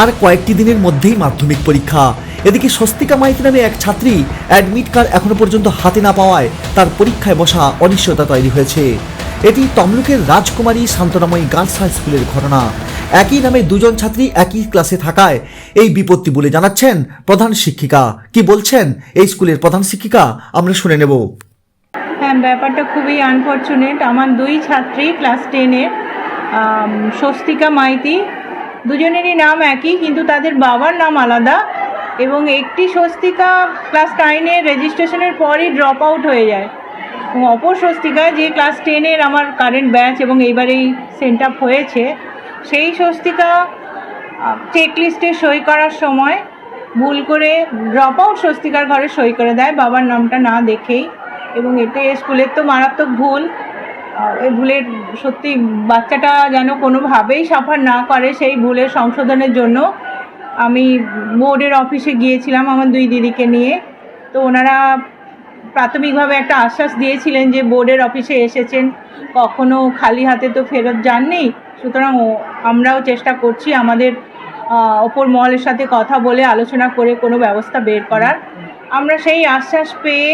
আর কয়েকটি দিনের মধ্যেই মাধ্যমিক পরীক্ষা। এদিকে স্বস্তিকা মাইতি নামে এক ছাত্রী অ্যাডমিট কার্ড এখনও পর্যন্ত হাতে না পাওয়ায় তার পরীক্ষায় বসা অনিশ্চয়তা তৈরি হয়েছে। এটি তমলুকের রাজকুমারী শান্তনাময়ী গার্লস হাই স্কুলের ঘটনা। একই নামে দুজন ছাত্রী একই ক্লাসে থাকায় এই বিপত্তি বলে জানাচ্ছেন প্রধান শিক্ষিকা। কি বলছেন এই স্কুলের প্রধান শিক্ষিকা? আমরা শুনে নেব। হ্যাঁ ব্যাপারটা খুবই আনফর্চুনেট আমার দুই ছাত্রী ক্লাস টেনের স্বস্তিকা মাইতি দুজনেরই নাম একই, কিন্তু তাদের বাবার নাম আলাদা এবং একটি স্বস্তিকা ক্লাস নাইনের রেজিস্ট্রেশনের পরই ড্রপ আউট হয়ে যায়। এবং অপর স্বস্তিকা যে ক্লাস টেনের আমার কারেন্ট ব্যাচ এবং এইবারেই সেন্ট আপ হয়েছে, সেই স্বস্তিকা চেক লিস্টে সই করার সময় ভুল করে ড্রপ আউট স্বস্তিকার ঘরে সই করে দেয়, বাবার নামটা না দেখেই। এবং এতে স্কুলের তো মারাত্মক ভুল এই ভুলের সত্যি বাচ্চাটা যেন কোনোভাবেই সাফার না করে সেই ভুলের সংশোধনের জন্য আমি বোর্ডের অফিসে গিয়েছিলাম আমার দুই দিদিকে নিয়ে। তো ওনারা প্রাথমিকভাবে একটা আশ্বাস দিয়েছিলেন যে বোর্ডের অফিসে এসেছেন। কখনো খালি হাতে তো ফেরত যাননি। সুতরাং আমরাও চেষ্টা করছি আমাদের ওপর মহলের সাথে কথা বলে আলোচনা করে কোনো ব্যবস্থা বের করার। আমরা সেই আশ্বাস পেয়ে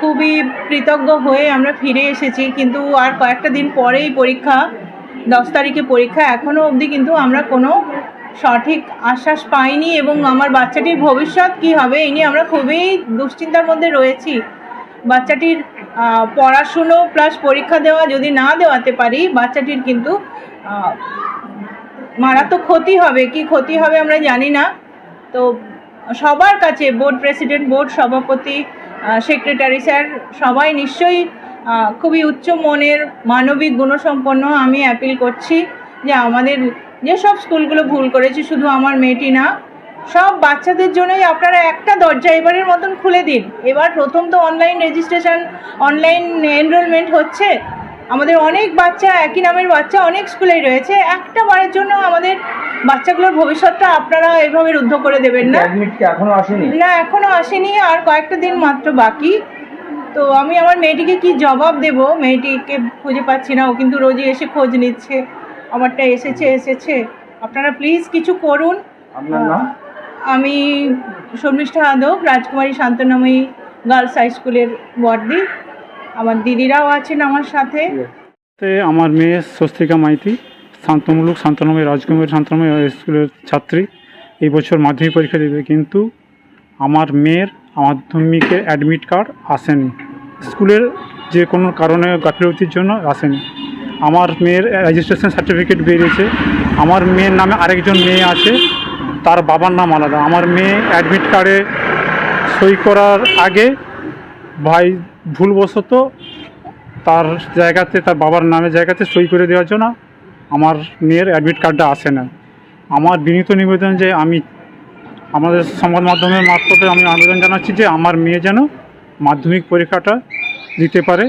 খুবই কৃতজ্ঞ হয়ে আমরা ফিরে এসেছি, কিন্তু আর কয়েকটা দিন পরেই পরীক্ষা, দশ তারিখে পরীক্ষা এখনও অবধি কিন্তু আমরা কোনো সঠিক আশ্বাস পাইনি এবং আমার বাচ্চাটির ভবিষ্যৎ কী হবে এই নিয়ে আমরা খুবই দুশ্চিন্তার মধ্যে রয়েছি। বাচ্চাটির পড়াশুনো প্লাস পরীক্ষা দেওয়া যদি না দেওয়াতে পারি, বাচ্চাটির কিন্তু মারাত্মক ক্ষতি হবে। কি ক্ষতি হবে আমরা জানি না। তো সবার কাছে বোর্ড প্রেসিডেন্ট, বোর্ড সভাপতি সেক্রেটারি স্যার, সবাই নিশ্চয়ই খুবই উচ্চ মনের মানবিক গুণসম্পন্ন আমি অ্যাপিল করছি যে আমাদের যেসব স্কুলগুলো ভুল করেছে, শুধু আমার মেয়েটি না, সব বাচ্চাদের জন্যই আপনারা একটা দরজা এবারের মতন খুলে দিন। এবার প্রথম তো অনলাইন রেজিস্ট্রেশন অনলাইন এনরোলমেন্ট হচ্ছে। আমাদের অনেক বাচ্চা একই নামের বাচ্চা অনেক স্কুলেই রয়েছে। একটা বারের জন্য আমাদের বাচ্চাগুলোর ভবিষ্যৎটা আপনারা এভাবে রুদ্ধ করে দেবেন না। অ্যাডমিট কি এখনও আসেনি? না এখনও আসেনি। আর কয়েকটা দিন মাত্র বাকি। তো আমি আমার মেয়েটিকে কি জবাব দেব? মেয়েটিকে খুঁজে পাচ্ছি না। ও কিন্তু রোজই এসে খোঁজ নিচ্ছে। আমারটা এসেছে এসেছে। আপনারা প্লিজ কিছু করুন। আপনার নাম? আমি শর্মিষ্ঠা আদব রাজকুমারী শান্তনাময়ী গার্লস হাই স্কুলের বর্দি আমার দিদিরাও আছেন আমার সাথে। আমার মেয়ে স্বস্তিকা মাইতি, শান্তমূলক, শান্তনাময়, রাজকুমারী শান্তনাময় স্কুলের ছাত্রী। এই বছর মাধ্যমিক পরীক্ষা দেবে, কিন্তু আমার মেয়ের মাধ্যমিকের অ্যাডমিট কার্ড আসেনি। স্কুলের যে কোনো কারণে গাফিলতির জন্য আসেনি। আমার মেয়ের রেজিস্ট্রেশন সার্টিফিকেট বেরিয়েছে। আমার মেয়ের নামে আরেকজন মেয়ে আছে, তার বাবার নাম আলাদা। আমার মেয়ে অ্যাডমিট কার্ডে সই করার আগে ভাই ভুলবশত তার জায়গাতে তার বাবার নামের জায়গাতে সই করে দেওয়ার জন্য আমার মেয়ের অ্যাডমিট কার্ডটা আসে না। আমার বিনীত নিবেদন যে আমি আমাদের সংবাদ মাধ্যমের মারফতে আমি আবেদন জানাচ্ছি যে আমার মেয়ে যেন মাধ্যমিক পরীক্ষাটা দিতে পারে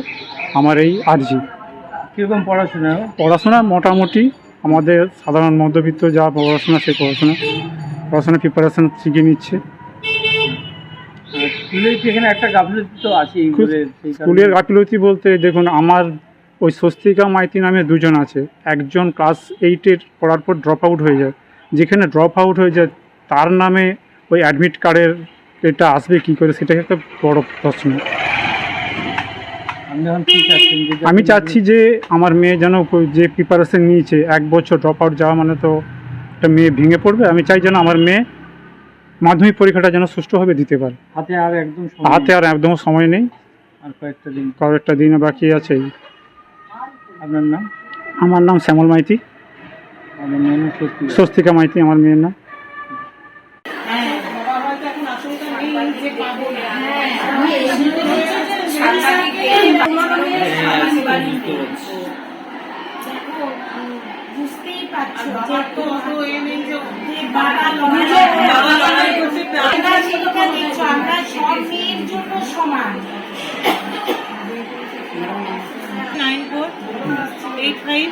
আমার এই আর্জি। কীরকম পড়াশোনা? পড়াশোনা মোটামুটি আমাদের সাধারণ মধ্যবিত্ত যা পড়াশোনা সেই পড়াশোনা পড়াশোনা প্রিপারেশন শিখে নিচ্ছে। স্কুলে কি এখানে একটা গাফিলতি তো আছেই স্কুলের স্কুলের গাফিলতি বলতে দেখুন আমার ওই স্বস্তিকা মাইতি নামে দুজন আছে। একজন ক্লাস এইটের পড়ার পর ড্রপ আউট হয়ে যায়। যেখানে ড্রপ আউট হয়ে যায় তার নামে ওই অ্যাডমিট কার্ডের এটা আসবে কী করে সেটা একটা বড় প্রশ্ন। আমি চাচ্ছি? যে আমার মেয়ে যেন যে প্রিপারেশন নিয়েছে এক বছর ড্রপ আউট যাওয়া মানে তো একটা মেয়ে ভেঙে পড়বে। আমি চাই যেন আমার মেয়ে মাধ্যমিক পরীক্ষাটা যেন সুষ্ঠুভাবে দিতে পারে। হাতে আর একদম সময় হাতে আর একদম সময় নেই। আর কয়েকটা দিন। কয়েকটা দিন বাকি আছে। আপনার নাম? আমার নাম শ্যামল মাইতি। স্বস্তিকা। মাইতি আমার মেয়ের নাম। বুঝতেই পারছ যে যে বাবা লড়াই আমরা সব মেয়ের জন্য সমান। Nine four eight five